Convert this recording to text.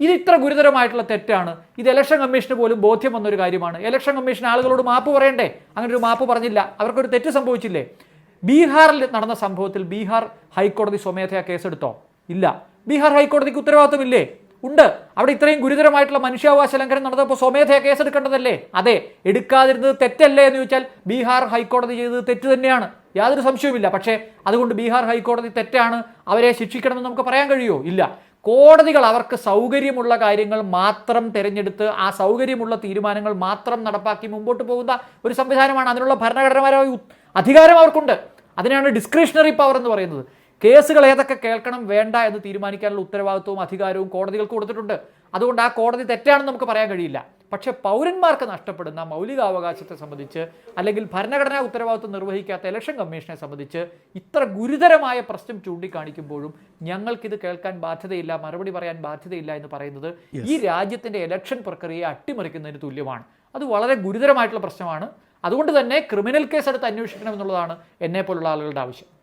ഇത് ഇത്ര ഗുരുതരമായിട്ടുള്ള തെറ്റാണ്. ഇത് ഇലക്ഷൻ കമ്മീഷന് പോലും ബോധ്യം വന്നൊരു കാര്യമാണ്. ഇലക്ഷൻ കമ്മീഷൻ ആളുകളോട് മാപ്പ് പറയണ്ടേ? അങ്ങനെ ഒരു മാപ്പ് പറഞ്ഞില്ല. അവർക്കൊരു തെറ്റ് സംഭവിച്ചില്ലേ? ബീഹാറിൽ നടന്ന സംഭവത്തിൽ ബീഹാർ ഹൈക്കോടതി സ്വമേധയാ കേസെടുത്തോ? ഇല്ല. ബീഹാർ ഹൈക്കോടതിക്ക് ഉത്തരവാദിത്തമില്ലേ ഉണ്ട്. അവിടെ ഇത്രയും ഗുരുതരമായിട്ടുള്ള മനുഷ്യാവകാശ ലംഘനം നടന്നപ്പോൾ സ്വമേധയാ കേസെടുക്കേണ്ടതല്ലേ? അതെ. എടുക്കാതിരുന്നത് തെറ്റല്ലേ എന്ന് ചോദിച്ചാൽ ബീഹാർ ഹൈക്കോടതി ചെയ്തത് തെറ്റ് തന്നെയാണ്. യാതൊരു സംശയവുമില്ല. പക്ഷേ അതുകൊണ്ട് ബീഹാർ ഹൈക്കോടതി തെറ്റാണ്. അവരെ ശിക്ഷിക്കണമെന്ന് നമുക്ക് പറയാൻ കഴിയുമോ ഇല്ല. കോടതികൾ അവർക്ക് സൗകര്യമുള്ള കാര്യങ്ങൾ മാത്രം തിരഞ്ഞെടുത്ത് ആ സൗകര്യമുള്ള തീരുമാനങ്ങൾ മാത്രം നടപ്പാക്കി മുമ്പോട്ട് പോകുന്ന ഒരു സംവിധാനമാണ്. അതിനുള്ള ഭരണഘടനപരമായ അധികാരം അവർക്കുണ്ട്. അതിനാണ് ഡിസ്ക്രിഷണറി പവർ എന്ന് പറയുന്നത്. കേസുകൾ ഏതൊക്കെ കേൾക്കണം വേണ്ട എന്ന് തീരുമാനിക്കാനുള്ള ഉത്തരവാദിത്വവും അധികാരവും കോടതികൾക്ക് കൊടുത്തിട്ടുണ്ട്. അതുകൊണ്ട് ആ കോടതി തെറ്റാണെന്ന് നമുക്ക് പറയാൻ കഴിയില്ല. പക്ഷേ പൗരന്മാർക്ക് നഷ്ടപ്പെടുന്ന മൗലികാവകാശത്തെ സംബന്ധിച്ച് അല്ലെങ്കിൽ ഭരണഘടനാ ഉത്തരവാദിത്വം നിർവഹിക്കാത്ത ഇലക്ഷൻ കമ്മീഷനെ സംബന്ധിച്ച് ഇത്ര ഗുരുതരമായ പ്രശ്നം ചൂണ്ടിക്കാണിക്കുമ്പോഴും ഞങ്ങൾക്കിത് കേൾക്കാൻ ബാധ്യതയില്ല മറുപടി പറയാൻ ബാധ്യതയില്ല എന്ന് പറയുന്നത് ഈ രാജ്യത്തിന്റെ ഇലക്ഷൻ പ്രക്രിയയെ അട്ടിമറിക്കുന്നതിന് തുല്യമാണ്. അത് വളരെ ഗുരുതരമായിട്ടുള്ള പ്രശ്നമാണ്. അതുകൊണ്ട് തന്നെ ക്രിമിനൽ കേസ് എടുത്ത് അന്വേഷിക്കണം എന്നുള്ളതാണ് എന്നെ പോലുള്ള ആളുകളുടെ ആവശ്യം.